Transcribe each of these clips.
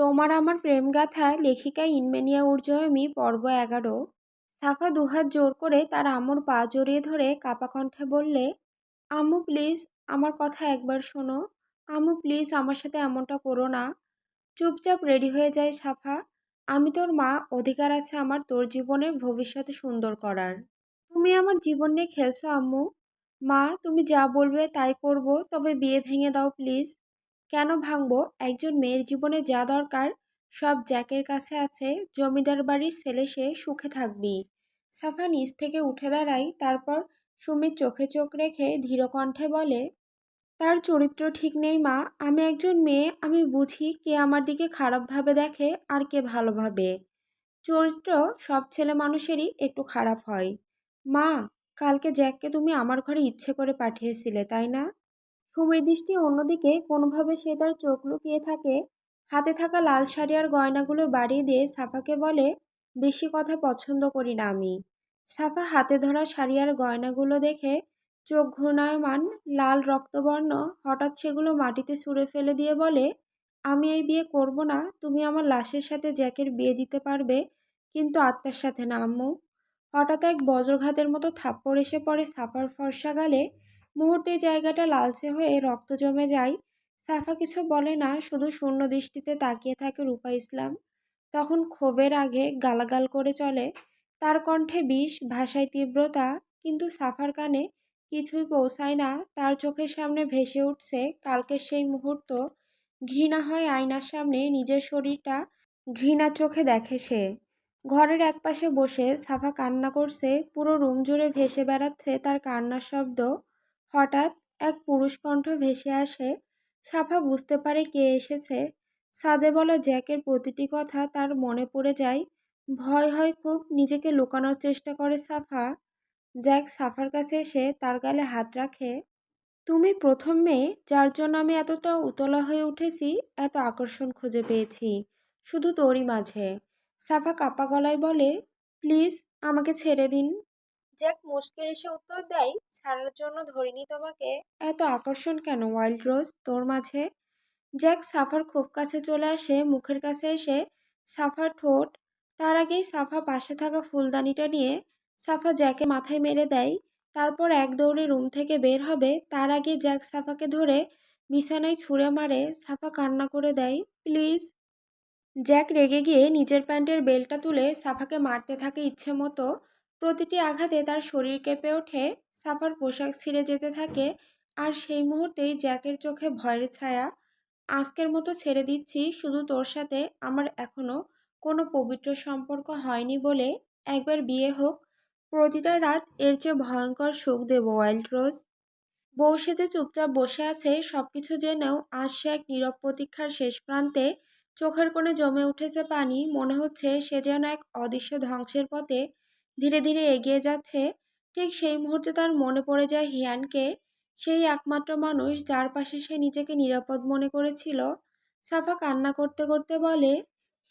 তোমার আমার প্রেমগাথা লেখিকা ইনমেনিয়া উর্জয়মী, পর্ব এগারো। সাফা দুহাত জোর করে তার আম্মুর পা জড়িয়ে ধরে কাপা কণ্ঠে বললে আম্মু প্লিজ আমার কথা একবার শোনো। আম্মু প্লিজ আমার সাথে এমনটা করো না। চুপচাপ রেডি হয়ে যায় সাফা। আমি তোর মা, অধিকার আছে আমার তোর জীবনের ভবিষ্যতে সুন্দর করার। তুমি আমার জীবন নিয়ে খেলছো, আম্মু। মা, তুমি যা বলবে তাই করব, তবে বিয়ে ভেঙে দাও প্লিজ কেন ভাঙবো? একজন মেয়ের জীবনে যা দরকার, সব জ্যাকের কাছে আছে, জমিদার বাড়ির ছেলে সে সুখে থাকবি সাফা নিচ থেকে উঠে দাঁড়ায়, তারপর সুমির চোখে চোখ রেখে ধীরকণ্ঠে বলে, তার চরিত্র ঠিক নেই, মা। আমি একজন মেয়ে, আমি বুঝি কে আমার দিকে খারাপভাবে দেখে আর কে ভালোভাবে। চরিত্র সব ছেলে মানুষেরই একটু খারাপ হয়। মা, কালকে জ্যাককে তুমি আমার ঘরে ইচ্ছে করে পাঠিয়েছিলে, তাই না? সুমির দৃষ্টি অন্যদিকে, কোনোভাবে সে তার চোখ লুকিয়ে থাকে। হাতে থাকা লাল শাড়ি আর গয়নাগুলো বাড়িয়ে দিয়ে সাফাকে বলে, বেশি কথা পছন্দ করি না আমি। সাফা হাতে ধরা শাড়ি আর গয়নাগুলো দেখে চোখ ঘূর্ণায়মান, লাল রক্তবর্ণ, হঠাৎ সেগুলো মাটিতে ছুঁড়ে ফেলে দিয়ে বলে, আমি এই বিয়ে করব না, তুমি আমার লাশের সাথে জ্যাকের বিয়ে দিতে পারবে, কিন্তু আত্মার সাথে না, আম্মু। হঠাৎ এক বজ্রঘাতের মতো থাপ্পড় এসে পড়ে সাফার ফর্সা গালে। মুহূর্তে জায়গাটা লালচে হয়ে রক্ত জমে যায়। সাফা কিছু বলে না, শুধু শূন্য দৃষ্টিতে তাকিয়ে থাকে রূপা ইসলাম। তখন ক্ষোভের আগে গালাগাল করে চলে, তার কণ্ঠে বিষ, ভাষায় তীব্রতা, কিন্তু সাফার কানে কিছুই পৌঁছায় না। তার চোখের সামনে ভেসে উঠছে কালকের সেই মুহূর্ত। ঘৃণা হয় আয়নার সামনে, নিজের শরীরটা ঘৃণার চোখে দেখে সে। ঘরের একপাশে বসে সাফা কান্না করছে, পুরো রুম জুড়ে ভেসে বেড়াচ্ছে তার কান্নার শব্দ। হঠাৎ এক পুরুষ কণ্ঠ ভেসে আসে, সাফা বুঝতে পারে কে এসেছে। সাদে বলা জ্যাকের প্রতিটি কথা তার মনে পড়ে যায়। ভয় হয় খুব, নিজেকে লুকানোর চেষ্টা করে সাফা। জ্যাক সাফার কাছে এসে তার গালে হাত রাখে। তুমি প্রথম মেয়ে, যার জন্য আমি এতটা উতলা হয়ে উঠেছি, এত আকর্ষণ খুঁজে পেয়েছি, শুধু তোরই মাঝে। সাফা কাপা গলায় বলে, প্লিজ, আমাকে ছেড়ে দিন। জ্যাক মুসকে এসে উত্তর দেয়, ছাড়ার জন্য ধরিনি তোমাকে। এত আকর্ষণ কেন ওয়াইল্ড রোজ তোর মাঝে? জ্যাক সাফার খুব কাছে চলে আসে, মুখের কাছে এসে সাফার ঠোঁট। তার আগেই সাফা পাশে থাকা ফুলদানিটা নিয়ে সাফা জ্যাকে মাথায় মেরে দেয়। তারপর এক দৌড়ে রুম থেকে বের হবে। তার আগে জ্যাক সাফাকে ধরে বিছানায় ছুঁড়ে মারে। সাফা কান্না করে দেয়, প্লিজ। জ্যাক রেগে গিয়ে নিজের প্যান্টের বেলটা তুলে সাফাকে মারতে থাকে ইচ্ছে মতো। প্রতিটি আঘাতে তার শরীর কেঁপে ওঠে, সাফার পোশাক ছিঁড়ে যেতে থাকে, আর সেই মুহূর্তেই জ্যাকের চোখে ভয়ের ছায়া, আজকের মতো ছেড়ে দিচ্ছি, শুধু তোর সাথে আমার এখনও কোনো পবিত্র সম্পর্ক হয়নি বলে একবার বিয়ে হোক, প্রতিটা রাত এর চেয়ে ভয়ঙ্কর সুখ দেব ওয়াইল্ড রোজ। বউ সেতে চুপচাপ বসে আছে সব কিছু জেনেও আজ সে এক নীরব প্রতীক্ষার শেষ প্রান্তে চোখের কোণে জমে উঠেছে পানি, মনে হচ্ছে সে যেন এক অদৃশ্য ধ্বংসের পথে ধীরে ধীরে এগিয়ে যাচ্ছে, ঠিক সেই মুহূর্তে তার মনে পড়ে যায় হিয়ানকে। সেই একমাত্র মানুষ যার পাশে সে নিজেকে নিরাপদ মনে করেছিল। সাফা কান্না করতে করতে বলে,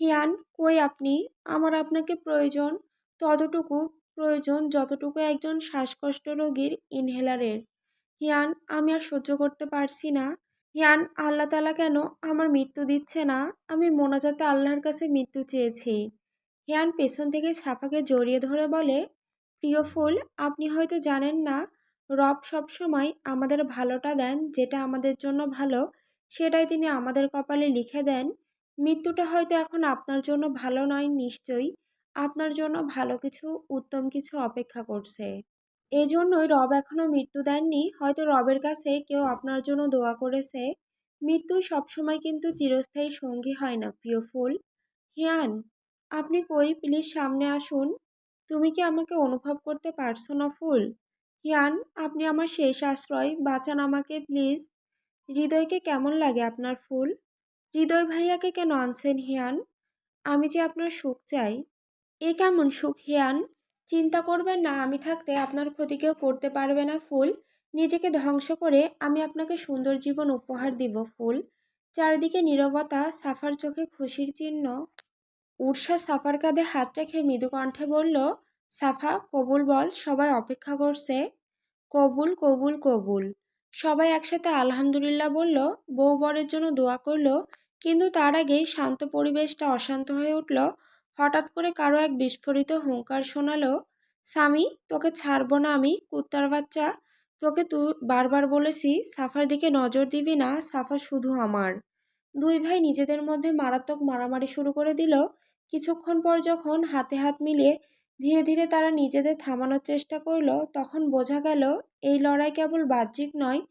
হিয়ান, কই আপনি? আমার আপনাকে প্রয়োজন, ততটুকু প্রয়োজন যতটুকু একজন শ্বাসকষ্ট রোগীর ইনহেলারের। হিয়ান, আমি আর সহ্য করতে পারছি না। হিয়ান, আল্লাহ তালা কেন আমার মৃত্যু দিচ্ছে না? আমি মোনাজাতে আল্লাহর কাছে মৃত্যু চেয়েছি। হিয়ান পেছন থেকে সাফাকে জড়িয়ে ধরে বলে, প্রিয় ফুল, আপনি হয়তো জানেন না, রব সবসময় আমাদের ভালোটা দেন, যেটা আমাদের জন্য ভালো, সেটাই তিনি আমাদের কপালে লিখে দেন। মৃত্যুটা হয়তো এখন আপনার জন্য ভালো নয় নিশ্চয়ই, আপনার জন্য ভালো কিছু, উত্তম কিছু অপেক্ষা করছে। এই জন্যই রব এখনও মৃত্যু দেননি, হয়তো রবের কাছে কেউ আপনার জন্য দোয়া করেছে। মৃত্যুই সবসময় কিন্তু চিরস্থায়ী সঙ্গী হয় না, প্রিয় ফুল। হিয়ান আপনি কই, প্লিজ সামনে আসুন। তুমি কি আমাকে অনুভব করতে পারছ না, ফুল? হিয়ান আপনি আমার শেষ আশ্রয়, বাঁচান আমাকে, প্লিজ। হৃদয়কে কেমন লাগে আপনার, ফুল? হৃদয় ভাইয়াকে কেন আনছেন, হিয়ান? আমি যে আপনার সুখ চাই। এ কেমন সুখ, হিয়ান? চিন্তা করবেন না, আমি থাকতে আপনার ক্ষতি কেউ করতে পারবে না, ফুল। নিজেকে ধ্বংস করে আমি আপনাকে সুন্দর জীবন উপহার দিব, ফুল। চারিদিকে নীরবতা, সাফার চোখে খুশির চিহ্ন। উর্ষা সাফার কাঁধে হাত রেখে মৃদু কণ্ঠে বলল, সাফা, কবুল বল, সবাই অপেক্ষা করছে। কবুল কবুল কবুল। সবাই একসাথে আলহামদুলিল্লাহ বলল, বউ বরের জন্য দোয়া করল, কিন্তু তার আগেই শান্ত পরিবেশটা অশান্ত হয়ে উঠল। হঠাৎ করে কারও এক বিস্ফোরিত হুঙ্কার শোনালো, স্বামী, তোকে ছাড়বো না আমি, কুত্তার বাচ্চা। তোকে তু, বারবার বলেছি, সাফার দিকে নজর দিবি না, সাফা শুধু আমার। দুই ভাই নিজেদের মধ্যে মারাত্মক মারামারি শুরু করে দিল কিছুক্ষণ পর যখন হাতে হাত মিলিয়ে ধীরে ধীরে তারা নিজেদের থামানোর চেষ্টা করল, তখন বোঝা গেল এই লড়াই কেবল বাহ্যিক নয়,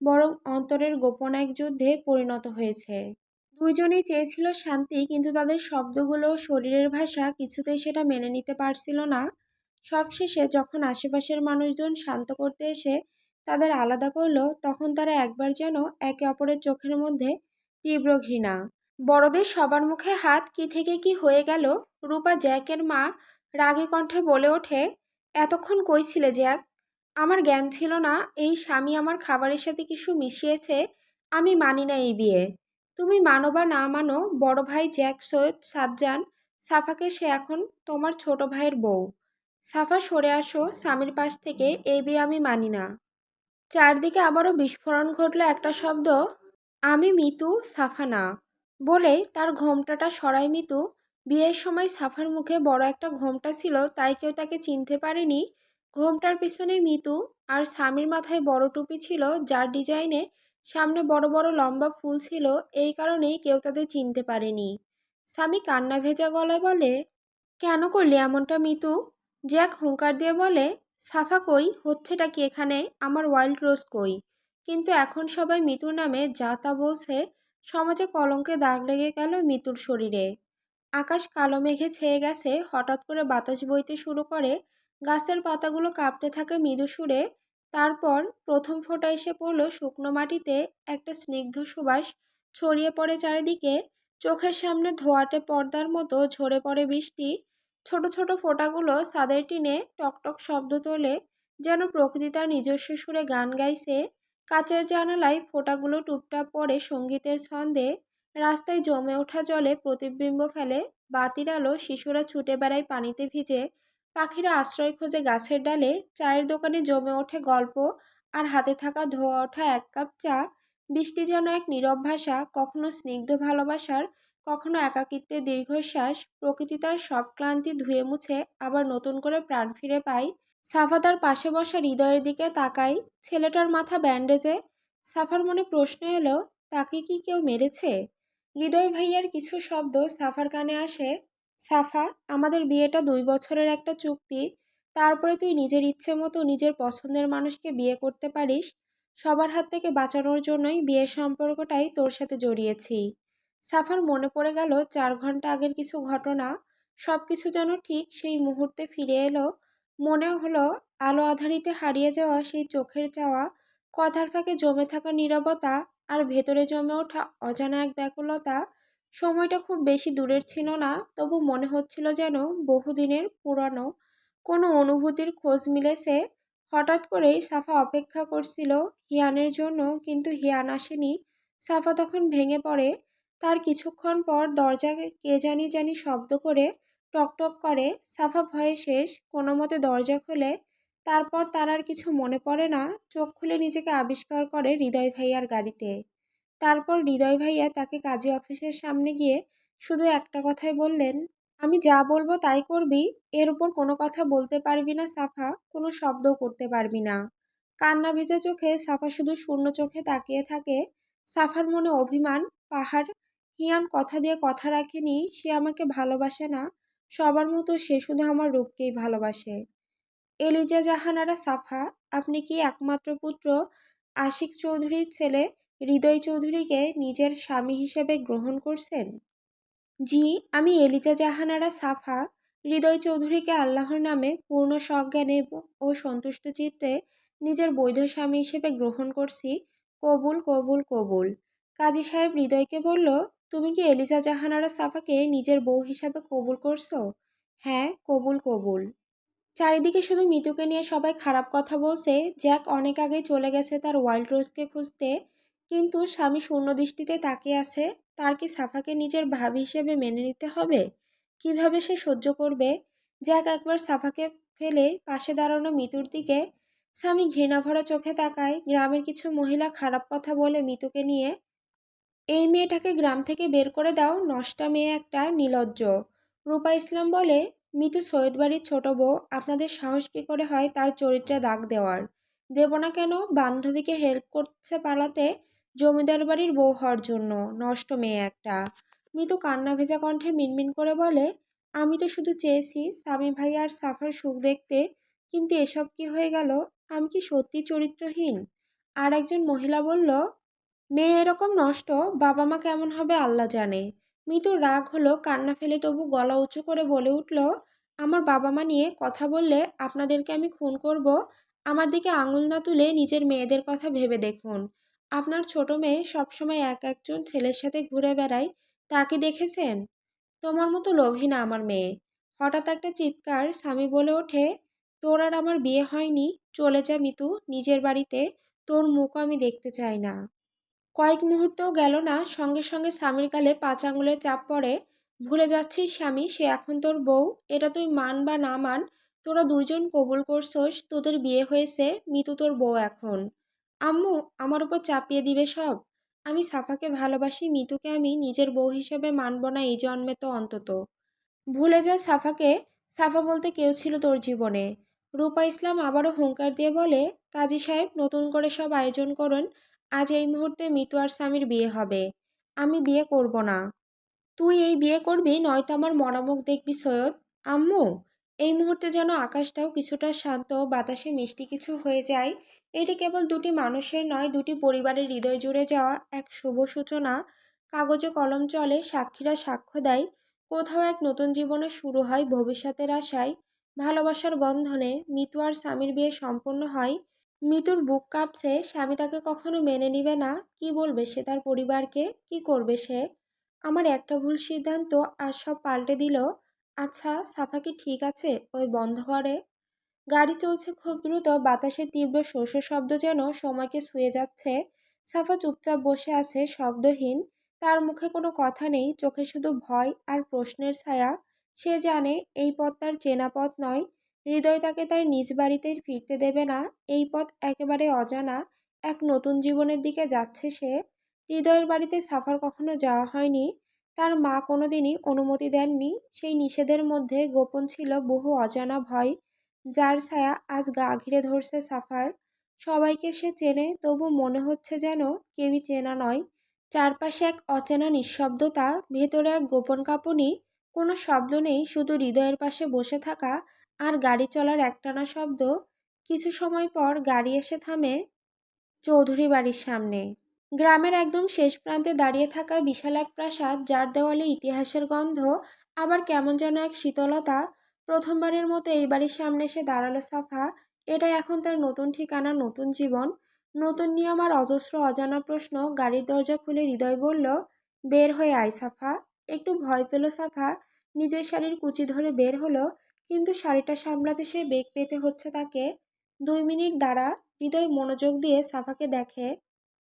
বরং অন্তরের গোপন এক যুদ্ধে পরিণত হয়েছে। দুইজনেই চেয়েছিল শান্তি, কিন্তু তাদের শব্দগুলো শরীরের ভাষা কিছুতেই সেটা মেনে নিতে পারছিল না। সবশেষে যখন আশেপাশের মানুষজন শান্ত করতে এসে তাদের আলাদা করল, তখন তারা একবার যেন একে অপরের চোখের মধ্যে তীব্র ঘৃণা বড়দের সবার মুখে হাত কি থেকে কি হয়ে গেল? রূপা জ্যাকের মা রাগী কণ্ঠে বলে ওঠে, এতক্ষণ কইছিলে জ্যাক? আমার জ্ঞান ছিল না, এই স্বামী আমার খাবারের সাথে কিছু মিশিয়েছে, আমি মানি না এই বিয়ে। তুমি মানো বা না মানো, বড় ভাই জ্যাক সৈয়দ সাজ্জান, সাফাকে সে এখন তোমার ছোট ভাইয়ের বউ। সাফা সরে আসো, স্বামীর পাশ থেকে এই বিয়ে আমি মানি না। চারদিকে আবারও বিস্ফোরণ ঘটল একটা শব্দ, আমি মিতু, সাফা না। বলে তার ঘোমটাটা সরাই মিতু। বিয়ের সময় সাফার মুখে বড় একটা ঘোমটা ছিল, তাই কেউ তাকে চিনতে পারেনি। ঘোমটার পিছনে মিতু আর স্বামীর মাথায় বড় টুপি ছিল, যার ডিজাইনে সামনে বড় বড় লম্বা ফুল ছিল, এই কারণেই কেউ তাদের চিনতে পারেনি। স্বামী কান্না ভেজা গলায় বলে, কেন করলি এমনটা মিতু? জ্যাক হুঙ্কার দিয়ে বলে, সাফা কই? হচ্ছেটা কি এখানে? আমার ওয়াইল্ড রোজ কই? কিন্তু এখন সবাই মিতুর নামে যা তা বলছে সমাজে কলঙ্কে দাগ লেগে গেল মিতুর শরীরে। আকাশ কালো মেঘে ছেয়ে গেছে, হঠাৎ করে বাতাস বইতে শুরু করে, গাছের পাতাগুলো কাঁপতে থাকে মৃদু সুরে। তারপর প্রথম ফোঁটা এসে পড়ল শুকনো মাটিতে একটা স্নিগ্ধ সুবাস ছড়িয়ে পড়ে চারিদিকে। চোখের সামনে ধোয়াটে পর্দার মতো ঝরে পড়ে বৃষ্টি। ছোট ছোট ফোঁটাগুলো সাদের টিনে টকটক শব্দ তোলে, যেন প্রকৃতি তার নিজস্ব সুরে গান গাইছে। কাচের জানালায় ফোঁটাগুলো টুপটাপ পড়ে সঙ্গীতের ছন্দে রাস্তায় জমে ওঠা জলে প্রতিবিম্ব ফেলে বাতির আলো শিশুরা ছুটে বেড়ায় পানিতে ভিজে, পাখিরা আশ্রয় খোঁজে গাছের ডালে, চায়ের দোকানে জমে ওঠে গল্প আর হাতে থাকা ধোয়া ওঠা এক কাপ চা। বৃষ্টি যেন এক নীরব ভাষা, কখনো স্নিগ্ধ ভালোবাসার, কখনো একাকিত্বের দীর্ঘশ্বাস, প্রকৃতি তার সব ক্লান্তি ধুয়ে মুছে, আবার নতুন করে প্রাণ ফিরে পায় সাফা তার পাশে বসা হৃদয়ের দিকে তাকায় ছেলেটার মাথা ব্যান্ডেজে সাফার মনে প্রশ্ন এলো, তাকে কি কেউ মেরেছে? হৃদয় ভাইয়ার কিছু শব্দ সাফার কানে আসে, সাফা, আমাদের বিয়েটা দুই বছরের একটা চুক্তি। তারপরে তুই নিজের ইচ্ছে মতো নিজের পছন্দের মানুষকে বিয়ে করতে পারিস। সবার হাত থেকে বাঁচানোর জন্যই বিয়ের সম্পর্কটাই তোর সাথে জড়িয়েছি। সাফার মনে পড়ে গেল, চার ঘণ্টা আগের কিছু ঘটনা সব কিছু যেন ঠিক সেই মুহূর্তে ফিরে এলো। মনে হলো আলো আধারিতে হারিয়ে যাওয়া সেই চোখের চাওয়া, কথার ফাঁকে জমে থাকা নীরবতা আর ভেতরে জমে ওঠা অজানা এক ব্যাকুলতা সময়টা খুব বেশি দূরের ছিল না, তবু মনে হচ্ছিল যেন বহুদিনের পুরানো। কোনো অনুভূতির খোঁজ মিলেছে। হঠাৎ করেই সাফা অপেক্ষা করছিল হিয়ানের জন্য, কিন্তু হিয়ান আসেনি। সাফা তখন ভেঙে পড়ে। তার কিছুক্ষণ পর দরজা কে জানি জানি শব্দ করে টকটক করে, সাফা ভয়ে শেষ, কোনো মতে দরজা খোলে, তারপর তার আর কিছু মনে পড়ে না, চোখ খুলে নিজেকে আবিষ্কার করে হৃদয় ভাইয়ার গাড়িতে। তারপর হৃদয় ভাইয়া তাকে কাজী অফিসের সামনে গিয়ে শুধু একটা কথাই বললেন, আমি যা বলব তাই করবি, এর উপর কোনো কথা বলতে পারবি না সাফা, কোনো শব্দও করতে পারবি না। কান্না ভেজা চোখে সাফা শুধু শূন্য চোখে তাকিয়ে থাকে, সাফার মনে অভিমান, পাহাড়, হিয়ান কথা দিয়ে কথা রাখেনি, সে আমাকে ভালোবাসে না সবার মতো সে শুধু আমার রূপকেই ভালোবাসে। এলিজা জাহানারা সাফা, আপনি কি একমাত্র পুত্র? আশিক চৌধুরীর ছেলে হৃদয় চৌধুরীকে নিজের স্বামী হিসেবে গ্রহণ করছেন? জি, আমি এলিজা জাহানারা সাফা, হৃদয় চৌধুরীকে আল্লাহর নামে পূর্ণ সজ্ঞানে ও সন্তুষ্ট চিত্তে নিজের বৈধ স্বামী হিসেবে গ্রহণ করছি। কবুল কবুল কবুল। কাজী সাহেব হৃদয়কে বলল তুমি কি এলিজা জাহানারা সাফাকে নিজের বউ হিসাবে কবুল করছ? হ্যাঁ কবুল কবুল। চারিদিকে শুধু মিতুকে নিয়ে সবাই খারাপ কথা বলছে। জ্যাক অনেক আগে চলে গেছে তার ওয়াইল্ড রোজকে খুঁজতে। কিন্তু স্বামী শূন্য দৃষ্টিতে তাকিয়ে আছে। তার কি সাফাকে নিজের ভাবি হিসেবে মেনে নিতে হবে? কীভাবে সে সহ্য করবে? জ্যাক একবার সাফাকে ফেলে পাশে দাঁড়ানো মিতুর দিকে। স্বামী ঘৃণাভরা চোখে তাকায়। গ্রামের কিছু মহিলা খারাপ কথা বলে মিতুকে নিয়ে এই মেয়েটাকে গ্রাম থেকে বের করে দাও, নষ্টা মেয়ে একটা নিলজ্জ। রূপা ইসলাম বলে মিতু সৈয়দ বাড়ির ছোট বউ, আপনাদের সাহস কী করে হয় তার চরিত্রে দাগ দেওয়ার? দেব না কেন? বান্ধবীকে হেল্প করছে পালাতে জমিদার বাড়ির বউ হওয়ার জন্য, নষ্ট মেয়ে একটা। মিতু কান্না ভেজা কণ্ঠে মিনমিন করে বলে, আমি তো শুধু চেয়েছি স্বামী ভাই আর সাফার সুখ দেখতে, কিন্তু এসব কি হয়ে গেল? আমি কি সত্যি চরিত্রহীন? আর একজন মহিলা বলল মেয়ে এরকম নষ্ট বাবা মা কেমন হবে আল্লাহ জানে। মিতুর রাগ হলো কান্না ফেলে তবু গলা উঁচু করে বলে উঠল, আমার বাবা মা নিয়ে কথা বললে আপনাদেরকে আমি খুন করব। আমার দিকে আঙুল না তুলে নিজের মেয়েদের কথা ভেবে দেখুন। আপনার ছোট মেয়ে সবসময় এক একজন ছেলের সাথে ঘুরে বেড়ায় তাকে দেখেছেন? তোমার মতো লোভী না আমার মেয়ে হঠাৎ একটা চিৎকার স্বামী বলে ওঠে, তোর আর আমার বিয়ে হয়নি, চলে যা মিতু, নিজের বাড়িতে, তোর মুখ আমি দেখতে চাই না। কয়েক মুহূর্তও গেল না, সঙ্গে সঙ্গে স্বামীর গালে পাঁচ আঙুলের চাপ পড়ে। ভুলে যাচ্ছিস স্বামী, সে এখন তোর বউ। এটা তুই মান বা না মান, তোরা দুইজন কবুল করছোস, তোদের বিয়ে হয়েছে, মিতু তোর বউ এখন। আম্মু, আমার উপর চাপিয়ে দিবে সব। আমি সাফাকে ভালোবাসি, মিতুকে আমি নিজের বউ হিসেবে মানব না, এই জন্মে তো অন্তত। ভুলে যা সাফাকে, সাফা বলতে কেউ ছিল তোর জীবনে। রূপা ইসলাম আবারও হুঙ্কার দিয়ে বলে, কাজী সাহেব, নতুন করে সব আয়োজন করুন। আজ এই মুহূর্তে মিতু আর স্বামীর বিয়ে হবে। আমি বিয়ে করব না। তুই এই বিয়ে করবি, নয়তো আমার মরামুখ দেখবি সৈয়দ। আম্মু, এই মুহূর্তে যেন আকাশটাও কিছুটা শান্ত বাতাসে মিষ্টি কিছু হয়ে যায়। এটি কেবল দুটি মানুষের নয়, দুটি পরিবারের হৃদয় জুড়ে যাওয়া এক শুভ সূচনা। কাগজে কলম চলে, সাক্ষীরা সাক্ষ্য দেয়। কোথাও এক নতুন জীবনে শুরু হয় ভবিষ্যতের আশায়। ভালোবাসার বন্ধনে মিতু আর স্বামীর বিয়ে সম্পন্ন হয়। মিতুর বুক কাঁপছে, স্বামী তাকে কখনো মেনে নিবে না? কি বলবে সে তার পরিবারকে? কি করবে সে? আমার একটা ভুল সিদ্ধান্ত, আর সব পাল্টে দিল। আচ্ছা সাফা কি ঠিক আছে? ওই বন্ধ করে গাড়ি চলছে খুব দ্রুত, বাতাসের তীব্র শোষ শব্দ যেন সময়কে ছুঁয়ে যাচ্ছে। সাফা চুপচাপ বসে আছে, শব্দহীন। তার মুখে কোনো কথা নেই, চোখে শুধু ভয় আর প্রশ্নের ছায়া। সে জানে, এই পথ তার চেনা পথ নয়। হৃদয় তাকে তার নিজ বাড়িতে ফিরতে দেবে না। এই পথ একেবারে অজানা এক নতুন জীবনের দিকে যাচ্ছে সে। হৃদয়ের বাড়িতে সাফার কখনো যাওয়া হয়নি। তার মা কোনোদিনই অনুমতি দেননি। সেই নিষেধের মধ্যে গোপন ছিল বহু অজানা ভয়। যার ছায়া আজ গা ঘিরে ধরছে সাফার। সবাইকে সে চেনে, তবু মনে হচ্ছে যেন কেউই চেনা নয়। চারপাশে এক অচেনা নিঃশব্দতা, ভেতরে এক গোপন কাঁপুনি, কোনো শব্দ নেই, শুধু হৃদয়ের পাশে বসে থাকা আর গাড়ি চলার একটানা শব্দ কিছু সময় পর গাড়ি এসে থামে চৌধুরী বাড়ির সামনে। গ্রামের একদম শেষ প্রান্তে দাঁড়িয়ে থাকা বিশাল এক প্রাসাদ, যার দেওয়ালে ইতিহাসের গন্ধ, আবার কেমন যেন এক শীতলতা, প্রথমবারের মতো এই বাড়ির সামনে এসে দাঁড়াল সাফা। এটাই এখন তার নতুন ঠিকানা, নতুন জীবন। নতুন নিয়ম আর অজস্র অজানা প্রশ্ন গাড়ির দরজা খুলে হৃদয় বলল, বের হয়ে আয় সাফা। একটু ভয় পেল সাফা, নিজের শাড়ির কুচি ধরে বের হলো। কিন্তু শাড়িটা সামলাতে সে বেগ পেতে হচ্ছে তাকে। দুই মিনিট দ্বারা হৃদয় মনোযোগ দিয়ে সাফাকে দেখে।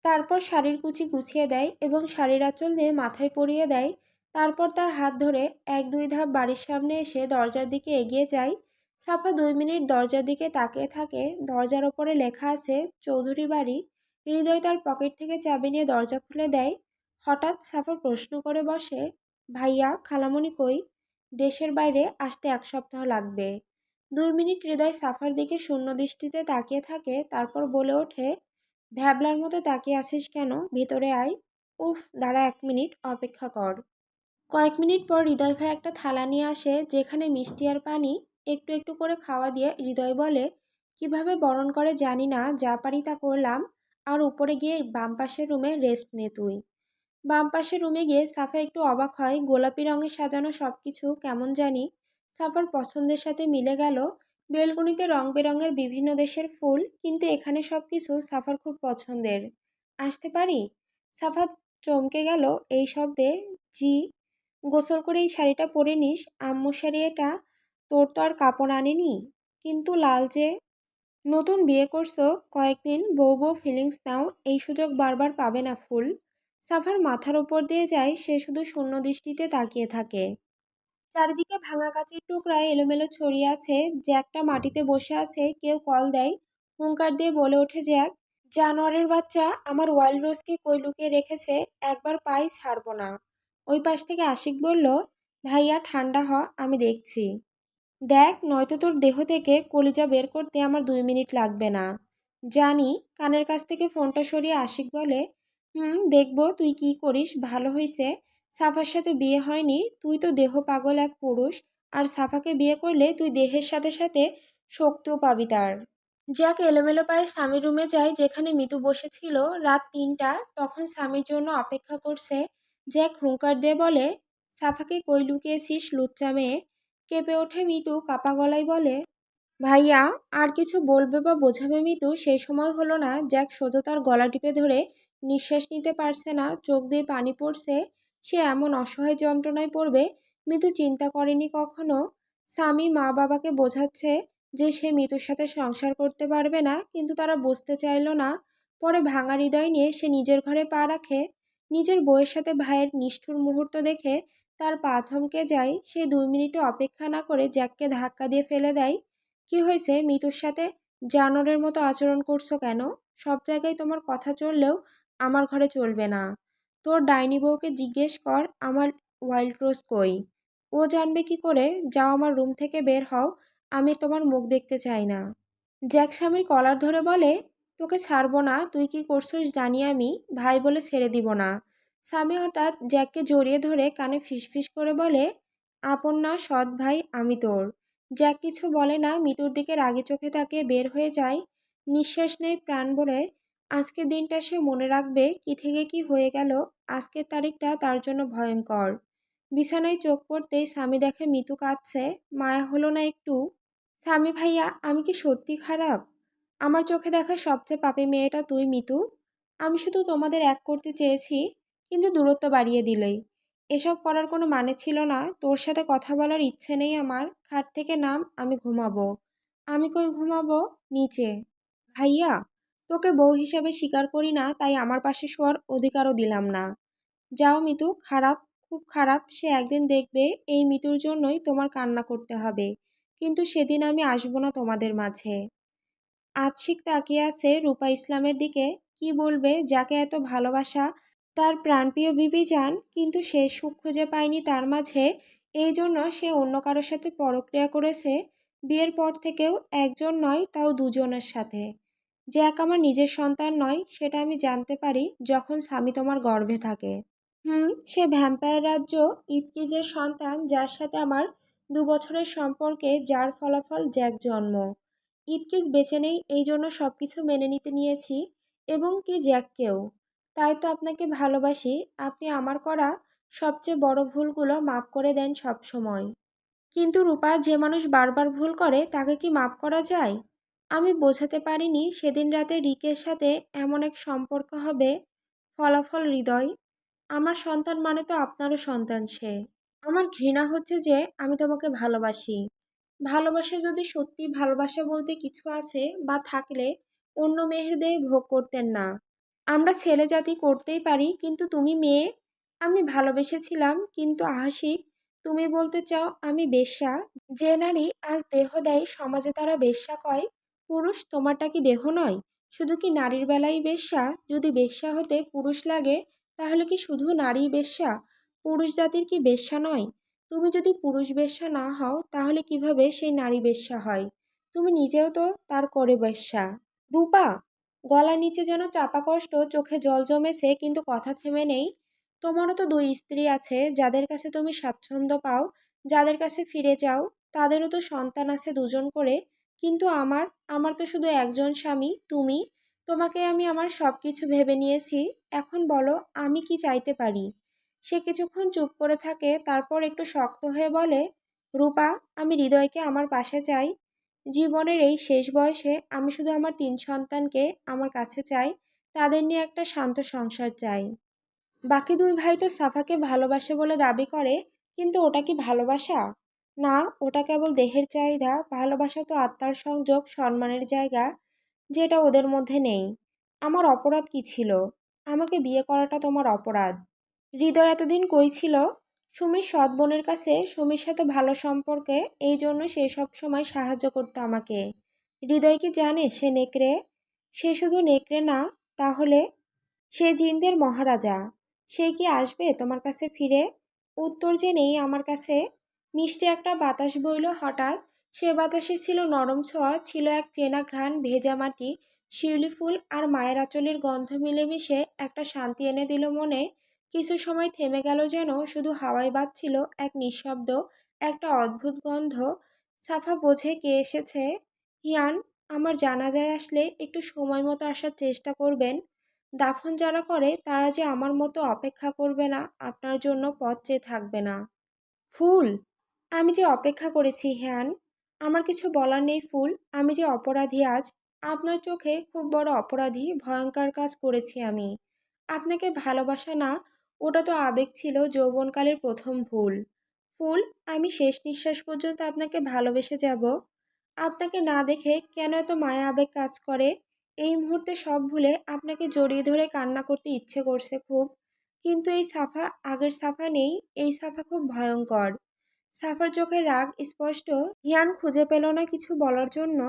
তারপর শাড়ির কুচি গুছিয়ে দেয় এবং শাড়ির আঁচল দিয়ে মাথায় পরিয়ে দেয়। তারপর তার হাত ধরে এক দুই ধাপ বাড়ির সামনে এসে দরজার দিকে এগিয়ে যায়। সাফা দুই মিনিট দরজার দিকে তাকিয়ে থাকে। দরজার ওপরে লেখা আছে, চৌধুরী বাড়ি। হৃদয় তার পকেট থেকে চাবি নিয়ে দরজা খুলে দেয়। হঠাৎ সাফা প্রশ্ন করে বসে, ভাইয়া, খালামণি কই? দেশের বাইরে আসতে এক সপ্তাহ লাগবে। দুই মিনিট হৃদয় সাফার দিকে শূন্য দৃষ্টিতে তাকিয়ে থাকে, তারপর বলে ওঠে, ভ্যাবলার মতো তাকিয়ে আসিস কেন? ভেতরে আয়। উফ, দাঁড়া এক মিনিট, অপেক্ষা কর। কয়েক মিনিট পর হৃদয় ভাই একটা থালা নিয়ে আসে, যেখানে মিষ্টি আর পানি, একটু একটু করে খাওয়া দিয়ে হৃদয় বলে, কীভাবে বরণ করে জানি না, যা পারি তা করলাম, আর উপরে গিয়ে বাম পাশের রুমে রেস্ট নে তুই। বাম পাশের রুমে গিয়ে সাফা একটু অবাক হয়, গোলাপি রঙে সাজানো সব কিছু কেমন জানি। সাফার পছন্দের সাথে মিলে গেল। বেলকনিতে রং বেরঙের বিভিন্ন দেশের ফুল, কিন্তু এখানে সব কিছু সাফার খুব পছন্দের। আসতে পারি? সাফা চমকে গেল এই শব্দে, জি, গোসল করে এই শাড়িটা পরে নিস। আম্মু শাড়ি এটা, তোর তো আর কাপড় আনেনি। কিন্তু লাল যে নতুন বিয়ে করছ, কয়েকদিন বউ বউ ফিলিংস নাও, এই সুযোগ বারবার পাবে না ফুল। সাফার মাথার ওপর দিয়ে যায়, সে শুধু শূন্য দৃষ্টিতে তাকিয়ে থাকে। চারিদিকে ভাঙা কাচের টুকরায় এলোমেলো ছড়িয়ে আছে। জ্যাকটা মাটিতে বসে আছে, কেউ কল দেয়। হুঙ্কার দিয়ে বলে ওঠে জ্যাক জানোয়ারের বাচ্চা, আমার ওয়াইল্ড রোজকে কই লুকিয়ে রেখেছে? একবার পাই ছাড়বো না। ওই পাশ থেকে আশিক বলল, ভাইয়া, ঠান্ডা হ, আমি দেখছি। দেখ, নয়তো তোর দেহ থেকে কলিজা বের করতে আমার দুই মিনিট লাগবে না। জানি, কানের কাছ থেকে ফোনটা সরিয়ে আশিক বলে হুম, দেখব তুই কি করিস, ভালো হইছে। সাফার সাথে বিয়ে হয়নি, তুই তো দেহ পাগল এক পুরুষ। আর সাফাকে বিয়ে করলে তুই দেহের সাথে সাথে শক্তিও পাবি তার। জ্যাক এলোমেলো পায়ে স্বামীর রুমে যায় যেখানে মিতু বসেছিল রাত তিনটা, তখন স্বামীর জন্য অপেক্ষা করছে। জ্যাক হুঙ্কার দিয়ে বলে, সাফাকে কই লুকিয়েছিস, লুচ্চা মেয়ে? কেঁপে ওঠে মিতু, কাপা গলায় বলে, ভাইয়া, আর কিছু বলবে বা বোঝাবে মিতু সেই সময় হলো না। জ্যাক সোজা তার গলা টিপে ধরে নিঃশ্বাস নিতে পারছে না, চোখ দিয়ে পানি পড়ছে, সে এমন অসহায় যন্ত্রণায় পড়বে মিতু চিন্তা করেনি কখনো। স্বামী মা বাবাকে বোঝাচ্ছে যে সে মিতুর সাথে সংসার করতে পারবে না, কিন্তু তারা বুঝতে চাইল না। পরে ভাঙা হৃদয় নিয়ে সে নিজের ঘরে পা রাখে। নিজের বউয়ের সাথে ভাইয়ের নিষ্ঠুর মুহূর্ত দেখে তার পা থমকে যায়। সে দুই মিনিটও অপেক্ষা না করে জ্যাককে ধাক্কা দিয়ে ফেলে দেয়। কি হয়েছে? মিতুর সাথে জানোয়ারের মতো আচরণ করছ কেন? সব জায়গায় তোমার কথা চললেও আমার ঘরে চলবে না। তোর ডাইনি বউকে জিজ্ঞেস কর আমার ওয়াইল্ড রোজ কই। ও জানবে কি করে, যাও আমার রুম থেকে বের হও, আমি তোমার মুখ দেখতে চাই না। জ্যাক স্বামীর কলার ধরে বলে, তোকে ছাড়বো না, তুই কি করছিস জানি আমি, ভাই বলে ছেড়ে দিব না। স্বামী হঠাৎ জ্যাককে জড়িয়ে ধরে কানে ফিসফিস করে বলে, আপন না, সৎ ভাই, আমি তোর। জ্যাক কিছু বলে না, মিতুর দিকে রাগে চোখে তাকে বের হয়ে যায়। নিঃশ্বাস নেয় প্রাণ ভরে আজকের দিনটা সে মনে রাখবে কি থেকে কি হয়ে গেল আজকের তারিখটা তার জন্য ভয়ঙ্কর। বিছানায় চোখ পড়তেই স্বামী দেখে মিতু কাঁদছে, মায়া হলো না একটু? স্বামী ভাইয়া, আমি কি সত্যি খারাপ? আমার চোখে দেখা সবচেয়ে পাপি মেয়েটা তুই মিতু। আমি শুধু তোমাদের এক করতে চেয়েছি, কিন্তু দূরত্ব বাড়িয়ে দিলেই। এসব করার কোনো মানে ছিল না, তোর সাথে কথা বলার ইচ্ছে নেই আমার, খাট থেকে নাম, আমি ঘুমাবো। আমি কই ঘুমাবো? নিচে। ভাইয়া তোকে বউ হিসাবে স্বীকার করি না, তাই আমার পাশে শোয়ার অধিকারও দিলাম না। যাও মিতু, খারাপ, খুব খারাপ, সে একদিন দেখবে এই মিতুর জন্যই তোমার কান্না করতে হবে। কিন্তু সেদিন আমি আসব না তোমাদের মাঝে। আচ্ছিক তাকিয়ে আছে রূপা ইসলামের দিকে। কি বলবে? যাকে এত ভালোবাসা, তার প্রাণপ্রিয় বিবি যান কিন্তু সে সুখ খুঁজে পায়নি তার মাঝে। এই জন্য সে অন্য কারোর সাথে পরক্রিয়া করেছে। বিয়ের পর থেকেও একজন নয়, তাও দুজনের সাথে। জ্যাক আমার নিজের সন্তান নয়, সেটা আমি জানতে পারি যখন স্বামী তোমার গর্ভে থাকে। হুম, সে ভ্যাম্পায়ার রাজ্য ইতকিজের সন্তান যার সাথে আমার দু বছরের সম্পর্কে যার ফলাফল জ্যাক জন্ম। ইতকিজ বেছে নেই, এই জন্য সব কিছু মেনে নিতে নিয়েছি এবং কি জ্যাককেও তাই তো আপনাকে ভালোবাসি, আপনি আমার করা সবচেয়ে বড় ভুলগুলো মাফ করে দেন সব সময়। কিন্তু রূপা যে মানুষ বারবার ভুল করে, তাকে কি মাফ করা যায়? আমি বোঝাতে পারিনি সেদিন রাতে রিকের সাথে এমন এক সম্পর্ক হবে, ফলাফল হৃদয়। আমার সন্তান মানে তো আপনারও সন্তান সে। আমার ঘৃণা হচ্ছে যে আমি তোমাকে ভালোবাসি। ভালোবাসা যদি সত্যি ভালোবাসা বলতে কিছু আছে বা থাকলে অন্য মেয়ের দেহে ভোগ করতেন না। আমরা ছেলে জাতি করতেই পারি, কিন্তু তুমি মেয়ে। আমি ভালোবেসেছিলাম, কিন্তু আহাসিক তুমি বলতে চাও আমি বেশ্যা। যে নারী আজ দেহ দেয়, সমাজে তারা বেশ্যা কয় পুরুষ তোমারটা কি দেহ নয়? শুধু কি নারীর বেলাই বেশ্যা? যদি বেশ্যা হতে পুরুষ লাগে, তাহলে কি শুধু নারী বেশ্যা? পুরুষ জাতির কি বেশ্যা নয়? তুমি যদি পুরুষ বেশ্যা না হও, তাহলে কীভাবে সেই নারী বেশ্যা হয়? তুমি নিজেও তো তার করে বেশ্যা। রূপা, গলার নিচে যেন চাপা কষ্ট, চোখে জল জমেছে, কিন্তু কথা থেমে নেই। তোমারও তো দুই স্ত্রী আছে, যাদের কাছে তুমি স্বাচ্ছন্দ্য পাও, যাদের কাছে ফিরে যাও, তাদেরও তো সন্তান আছে দুজন করে। কিন্তু আমার আমার তো শুধু একজন স্বামী, তুমি। তোমাকে আমি আমার সব কিছু ভেবে নিয়েছি। এখন বলো, আমি কি চাইতে পারি? সে কিছুক্ষণ চুপ করে থাকে, তারপর একটু শক্ত হয়ে বলে, রূপা, আমি হৃদয়কে আমার পাশে চাই। জীবনের এই শেষ বয়সে আমি শুধু আমার তিন সন্তানকে আমার কাছে চাই। তাদের নিয়ে একটা শান্ত সংসার চাই। বাকি দুই ভাই তো সাফাকে ভালোবাসে বলে দাবি করে, কিন্তু ওটা কি ভালোবাসা? না, ওটা কেবল দেহের চাহিদা, ভালোবাসা তো আত্মার সংযোগ, সম্মানের জায়গা, যেটা ওদের মধ্যে নেই। আমার অপরাধ কি ছিল? আমাকে বিয়ে করাটা তোমার অপরাধ। হৃদয় এতদিন কই ছিল? সুমির সৎ বোনের কাছে, সুমির সাথে ভালো সম্পর্কে, এই জন্য সে সব সময় সাহায্য করতো আমাকে। হৃদয় কি জানে সে নেকড়ে? সে শুধু নেকড়ে না, তাহলে? সে জিনদের মহারাজা। সে কি আসবে তোমার কাছে ফিরে? উত্তর যে নেই আমার কাছে। মিষ্টি একটা বাতাস বইল হঠাৎ। সে বাতাসে ছিল নরম ছোঁয়া, ছিল এক চেনা ঘ্রাণ, ভেজা মাটি, শিউলি ফুল আর মায়ের আঁচলের গন্ধ মিলেমিশে একটা শান্তি এনে দিল মনে। কিছু সময় থেমে গেল যেন, শুধু হাওয়ায় বাজছিল এক নিঃশব্দ, একটা অদ্ভুত গন্ধ। সাফা বোঝে কে এসেছে। হিয়ান আমার জানাজায় আসলে একটু সময় মতো আসার চেষ্টা করবেন। দাফন যারা করে, তারা যে আমার মতো অপেক্ষা করবে না, আপনার জন্য পথ চেয়ে থাকবে না। ফুল! আমি যে অপেক্ষা করেছি, হ্যান, আমার কিছু বলার নেই, ফুল। আমি যে অপরাধী আজ, আপনার চোখে খুব বড় অপরাধী, ভয়ঙ্কর কাজ করেছি আমি। আপনাকে ভালোবাসা না, ওটা তো আবেগ ছিল যৌবনকালের প্রথম ভুল। ফুল, আমি শেষ নিঃশ্বাস পর্যন্ত আপনাকে ভালোবেসে যাব। আপনাকে না দেখে কেন এত মায়া আবেগ কাজ করে? এই মুহূর্তে সব ভুলে আপনাকে জড়িয়ে ধরে কান্না করতে ইচ্ছে করছে খুব। কিন্তু এই সাফা, আগের সাফা নেই, এই সাফা খুব ভয়ঙ্কর। সাফার চোখে রাগ স্পষ্ট। হিয়ান খুঁজে পেল না কিছু বলার জন্য।